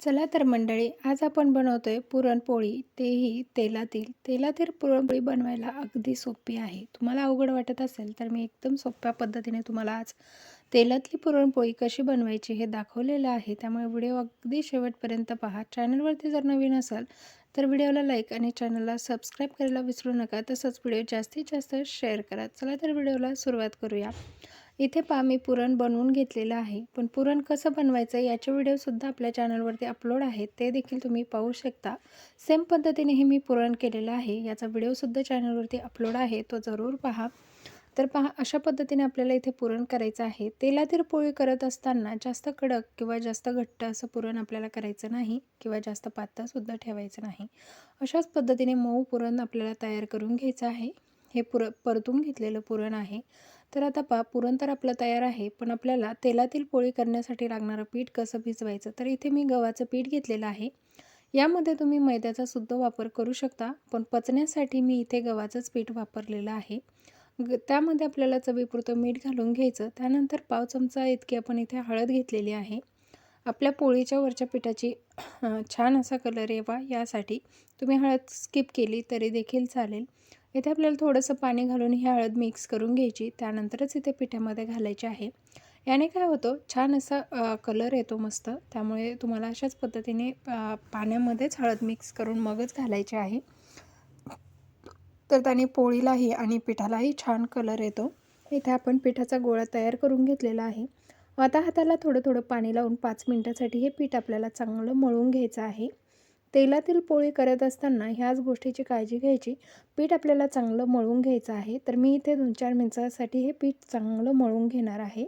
चला तर मंडळी आज आपण बनवतोय पुरणपोळी. तेही तेलातील. तेलातील पुरणपोळी बनवायला अगदी सोपी आहे. तुम्हाला अवघड वाटत असेल तर मी एकदम सोप्या पद्धतीने तुम्हाला आज तेलातली पुरणपोळी कशी बनवायची हे दाखवलेलं आहे. त्यामुळे व्हिडिओ अगदी शेवटपर्यंत पहा. चॅनलवरती जर नवीन असाल तर व्हिडिओला लाईक आणि चॅनलला सबस्क्राईब करायला विसरू नका. तसंच व्हिडिओ जास्तीत जास्त शेअर करा. चला तर व्हिडिओला सुरुवात करूया. इथे पहा मी पुरण बनवून घेतलेलं आहे. पण पुरण कसं बनवायचं याचे व्हिडिओसुद्धा आपल्या चॅनलवरती अपलोड आहेत. ते देखील तुम्ही पाहू शकता. सेम पद्धतीने हे मी पुरण केलेलं आहे. याचा व्हिडिओसुद्धा चॅनलवरती अपलोड आहे. तो जरूर पहा. तर पहा अशा पद्धतीने आपल्याला इथे पुरण करायचं आहे. तेलातील पोळी करत असताना जास्त कडक किंवा जास्त घट्ट असं पुरण आपल्याला करायचं नाही किंवा जास्त पातळसुद्धा ठेवायचं नाही. अशाच पद्धतीने मऊ पुरण आपल्याला तयार करून घ्यायचं आहे. हे पुर परतून घेतलेलं पुरण आहे. तर आता पा पुरण तर आपलं तयार आहे पण आपल्याला तेलातील पोळी करण्यासाठी लागणारं पीठ कसं भिजवायचं? तर इथे मी गव्हाचं पीठ घेतलेलं आहे. यामध्ये तुम्ही मैद्याचा सुद्धा वापर करू शकता पण पचण्यासाठी मी इथे गव्हाचंच पीठ वापरलेलं आहे. ग त्यामध्ये आपल्याला चवीपुरतं मीठ घालून घ्यायचं. त्यानंतर पाव चमचा इतकी आपण इथे हळद घेतलेली आहे. आपल्या पोळीच्या वरच्या पिठाची छान असा कलर यावा. यासाठी तुम्ही हळद स्किप केली तरी देखील चालेल. इथे आपल्याला थोडंसं पाणी घालून ही हळद मिक्स करून घ्यायची. त्यानंतरच इथे पिठामध्ये घालायचे आहे. याने काय होतं छान असा कलर येतो मस्त. त्यामुळे तुम्हाला अशाच पद्धतीने पाण्यामध्येच हळद मिक्स करून मगच घालायचे आहे. तर त्याने पोळीलाही आणि पिठालाही छान कलर येतो. इथे आपण पिठाचा गोळा तयार करून घेतलेला आहे. आता हाताला थोडं थोडं पाणी लावून पाच मिनटासाठी हे पीठ आपल्याला चांगलं मळून घ्यायचं आहे. तेलातील पोळी करत असताना ह्याच गोष्टीची काळजी घ्यायची. पीठ आपल्याला चांगलं मळून घ्यायचं आहे. तर मी इथे दोन चार मिनटासाठी हे पीठ चांगलं मळून घेणार आहे.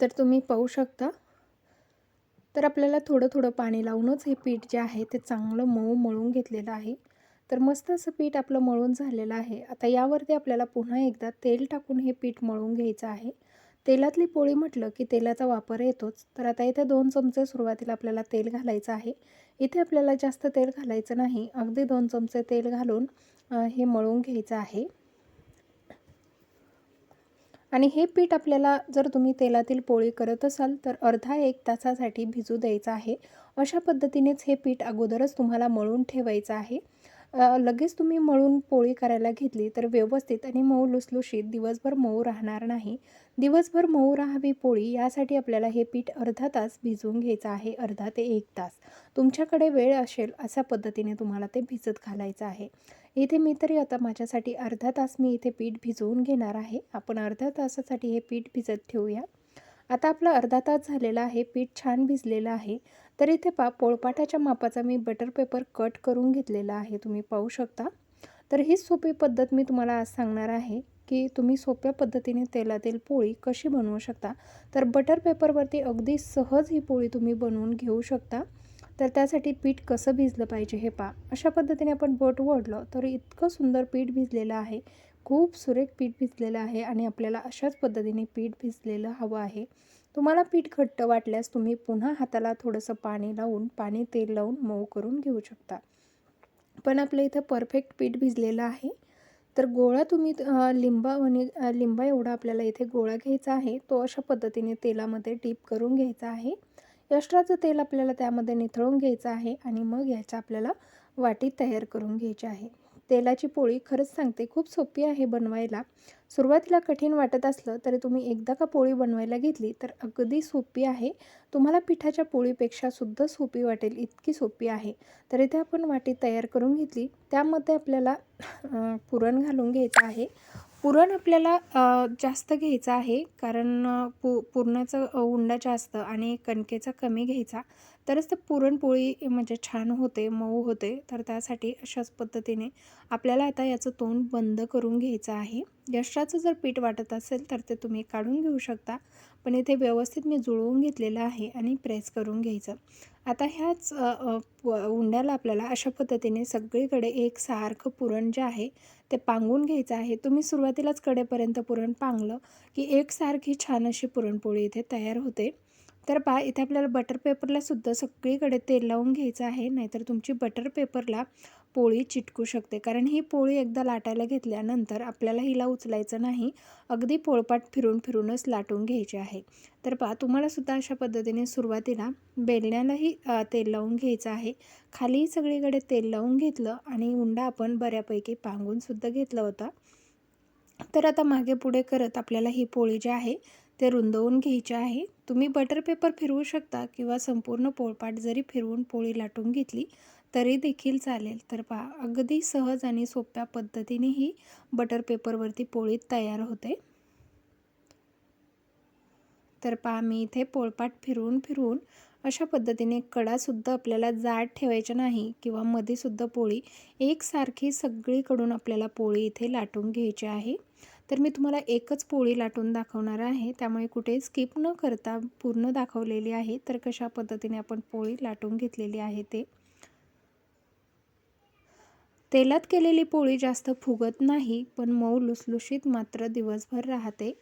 तर तुम्ही पाहू शकता. तर आपल्याला थोडं थोडं पाणी लावूनच हे पीठ जे आहे ते चांगलं मऊ मळून घेतलेलं आहे. तर मस्त असं पीठ आपलं मळून झालेलं आहे. आता यावरती आपल्याला पुन्हा एकदा तेल टाकून हे पीठ मळून घ्यायचं आहे. तेलातली पोळी म्हटलं की तेलाचा वापर येतोच. तर आता इथे दोन चमचे सुरुवातीला आपल्याला तेल घालायचं आहे. इथे आपल्याला जास्त तेल घालायचं नाही. अगदी दोन चमचे तेल घालून हे मळून घ्यायचं आहे. आणि हे पीठ आपल्याला जर तुम्ही तेलातील पोळी करत असाल तर अर्धा एक तासासाठी भिजू द्यायचं आहे. अशा पद्धतीनेच हे पीठ अगोदरच तुम्हाला मळून ठेवायचं आहे. लगेच तुम्ही मळून पोळी करायला घेतली तर व्यवस्थित आणि मऊ लुसलुशीत दिवसभर मऊ राहणार नाही. दिवसभर मऊ राहावी पोळी यासाठी आपल्याला हे पीठ अर्धा तास भिजवून घ्यायचं आहे अर्धा ते एक तास. तुमच्याकडे वेळ असेल अशा पद्धतीने तुम्हाला ते भिजत घालायचं आहे. इथे मी तरी आता माझ्यासाठी अर्धा तास मी इथे पीठ भिजवून घेणार आहे. आपण अर्ध्या तासासाठी हे पीठ भिजत ठेवूया. आता आपला अर्धा तास झालेला आहे पीठ छान भिजलेलं आहे. तर इथे पा पोळपाटाच्या मापाचा मी बटर पेपर कट करून घेतलेला आहे. तुम्ही पाहू शकता. तर हीच सोपी पद्धत मी तुम्हाला आज सांगणार आहे की तुम्ही सोप्या पद्धतीने तेलातील पोळी कशी बनवू शकता. तर बटर पेपरवरती अगदी सहज ही पोळी तुम्ही बनवून घेऊ शकता. तर त्यासाठी पीठ कसं भिजलं पाहिजे हे पा अशा पद्धतीने आपण बोट ओढलं तर इतकं सुंदर पीठ भिजलेलं आहे. खूप सुरेख पीठ भिजलेलं आहे आणि आपल्याला अशाच पद्धतीने पीठ भिजलेलं हवं आहे. तुम्हाला पीठ घट्ट वाटल्यास तुम्ही पुन्हा हाताला थोडंसं पाणी लावून पाणी तेल लावून मऊ करून घेऊ शकता. पण आपल्या इथं परफेक्ट पीठ भिजलेलं आहे. तर गोळा तुम्ही लिंबा लिंबा एवढा आपल्याला इथे गोळा घ्यायचा आहे. तो अशा पद्धतीने तेलामध्ये डीप करून घ्यायचा आहे. यष्ट्राचं तेल आपल्याला त्यामध्ये निथळून घ्यायचं आहे आणि मग याचा आपल्याला वाटी तयार करून घ्यायची आहे. तेलाची पोळी खरंच सांगते खूप सोपी आहे बनवायला. सुरुवातीला कठीण वाटत असलं तरी तुम्ही एकदा का पोळी बनवायला घेतली तर अगदी सोपी आहे. तुम्हाला पिठाच्या पोळीपेक्षा सुद्धा सोपी वाटेल इतकी सोपी आहे. तर इथे आपण वाटी तयार करून घेतली. त्यामध्ये आपल्याला पुरण घालून घ्यायचं आहे. पुरण आपल्याला जास्त घ्यायचं आहे. कारण पु पुरणाचं उंडा जास्त आणि कणकेचा कमी घ्यायचा. तरच ते पुरणपोळी म्हणजे छान होते मऊ होते. तर त्यासाठी अशाच पद्धतीने आपल्याला आता याचं तोंड बंद करून घ्यायचं आहे. यशाचं जर पीठ वाटत असेल तर ते तुम्ही काढून घेऊ शकता. पण इथे व्यवस्थित मी जुळवून घेतलेलं आहे आणि प्रेस करून घ्यायचं. आता ह्याच उंड्याला आपल्याला अशा पद्धतीने सगळीकडे एक सारखं पुरण जे आहे ते पांगून घ्यायचं आहे. तुम्ही सुरुवातीलाच कडेपर्यंत पुरण पांगलं की एकसारखी छान अशी पुरणपोळी इथे तयार होते. तर पहा इथे आपल्याला बटर पेपरलासुद्धा सगळीकडे तेल लावून घ्यायचं आहे नाहीतर तुमची बटर पेपरला पोळी चिटकू शकते. कारण ही पोळी एकदा लाटायला घेतल्यानंतर आपल्याला हिला उचलायचं नाही अगदी पोळपाट फिरून फिरूनच लाटून घ्यायची आहे. तर पहा तुम्हालासुद्धा अशा पद्धतीने सुरुवातीला बेलण्यालाही तेल लावून घ्यायचं आहे. खाली सगळीकडे तेल लावून घेतलं आणि उंडा आपण बऱ्यापैकी पांगूनसुद्धा घेतला होता. तर आता मागे पुढे करत आपल्याला ही पोळी जी आहे ते रुंदवून घ्यायचे आहे. तुम्ही बटर पेपर फिरवू शकता किंवा संपूर्ण पोळपाट जरी फिरवून पोळी लाटून घेतली तरी देखील चालेल. तर पहा अगदी सहज आणि सोप्या पद्धतीने ही बटर पेपरवरती पोळी तयार होते. तर पहा मी इथे पोळपाट फिरवून फिरवून अशा पद्धतीने कडासुद्धा आपल्याला जाड ठेवायच्या नाही किंवा मध्येसुद्धा पोळी एकसारखी सगळीकडून आपल्याला पोळी इथे लाटून घ्यायची आहे. तर मी तुम्हाला एकच पोळी लाटून दाखवणार आहे. त्यामुळे कुठे स्किप न करता पूर्ण दाखवलेली आहे. तर कशा पद्धतीने आपण पोळी लाटून घेतलेली आहे ते. तेलात केलेली पोळी जास्त फुगत नाही पण मऊ लुसलुशीत मात्र दिवसभर राहते.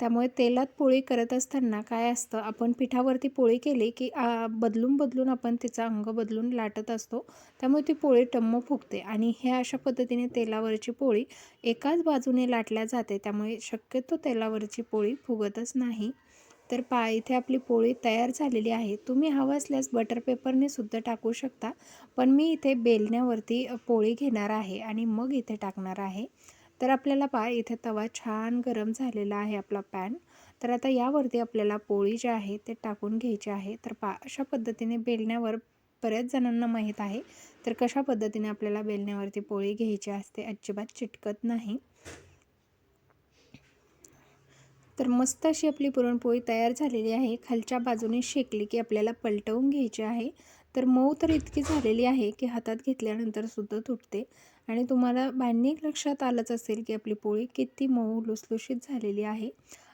त्यामुळे तेलात पोळी करत असताना काय असतं आपण पिठावरती पोळी केली की आ, बदलून बदलून आपण तिचा अंग बदलून लाटत असतो. त्यामुळे ती पोळी टम्म फुगते आणि हे अशा पद्धतीने तेलावरची पोळी एकाच बाजूने लाटल्या जाते. त्यामुळे शक्यतो तेलावरची पोळी फुगतच नाही. तर पा इथे आपली पोळी तयार झालेली आहे. तुम्ही हवं असल्यास बटर पेपरने सुद्धा टाकू शकता. पण मी इथे बेलण्यावरती पोळी घेणार आहे आणि मग इथे टाकणार आहे. तर आपल्याला पहा इथे तवा छान गरम झालेला आहे आपला पॅन तर आता यावरती आपल्याला पोळी जी आहे ते टाकून घ्यायची आहे. तर पा अशा पद्धतीने बेलण्यावर बऱ्याच जणांना माहीत आहे. तर कशा पद्धतीने आपल्याला बेलण्यावरती पोळी घ्यायची असते अजिबात चिटकत नाही. तर मस्त अशी आपली पुरणपोळी तयार झालेली आहे. खालच्या बाजूने शेकली की आपल्याला पलटवून घ्यायची आहे. तर मऊ तर इतकी झालेली आहे की हातात घेतल्यानंतर सुद्धा तुटते. आणि तुम्हाला बांधणी लक्षात आलंच असेल की आपली पोळी किती मऊ लुसलुशीत झालेली आहे.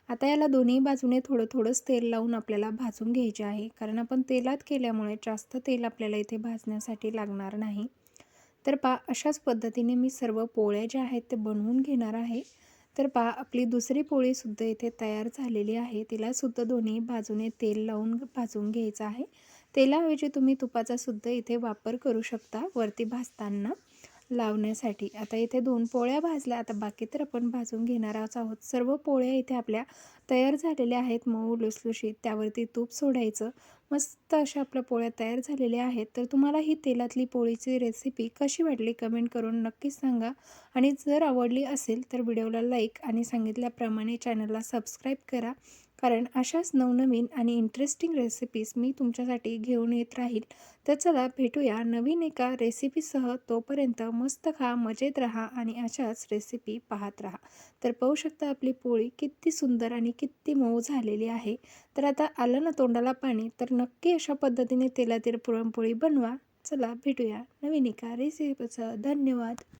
आता याला दोन्ही बाजूने थोडं थोडंच तेल लावून आपल्याला भाजून घ्यायचे आहे. कारण आपण तेलात केल्यामुळे जास्त तेल आपल्याला इथे भाजण्यासाठी लागणार नाही. तर पा अशाच पद्धतीने मी सर्व पोळ्या ज्या आहेत ते बनवून घेणार आहे. तर पा आपली दुसरी पोळीसुद्धा इथे तयार झालेली आहे. तिलासुद्धा दोन्ही बाजूने तेल लावून भाजून घ्यायचं आहे. तेलाऐवजी तुम्ही तुपाचासुद्धा इथे वापर करू शकता वरती भाजताना. लावण्यासाठी. आता इथे दोन पोळ्या भाजल्या. आता बाकी तर आपण भाजून घेणारच आहोत सर्व पोळ्या इथे आपल्या तयार झालेल्या आहेत. मऊ लुसलुशीत. त्यावरती तूप सोडायचं. मस्त अशा आपल्या पोळ्या तयार झालेल्या आहेत. तर तुम्हाला ही तेलातली पोळीची रेसिपी कशी वाटली कमेंट करून नक्कीच सांगा. आणि जर आवडली असेल तर व्हिडिओला लाईक आणि सांगितल्याप्रमाणे चॅनलला सबस्क्राईब करा. कारण अशाच नवनवीन आणि इंटरेस्टिंग रेसिपीज मी तुमच्यासाठी घेऊन येत राहील. तर चला भेटूया नवीन एका रेसिपीसह तोपर्यंत मस्त खा मजेत राहा आणि अशाच रेसिपी पाहत राहा. तर पाहू शकता आपली पोळी किती सुंदर आणि किती मऊ झालेली आहे. तर आता आलं ना तोंडाला पाणी तर नक्की अशा पद्धतीने तेलातील पुरणपोळी बनवा. चला भेटूया नवीन एका रेसिपीचं धन्यवाद.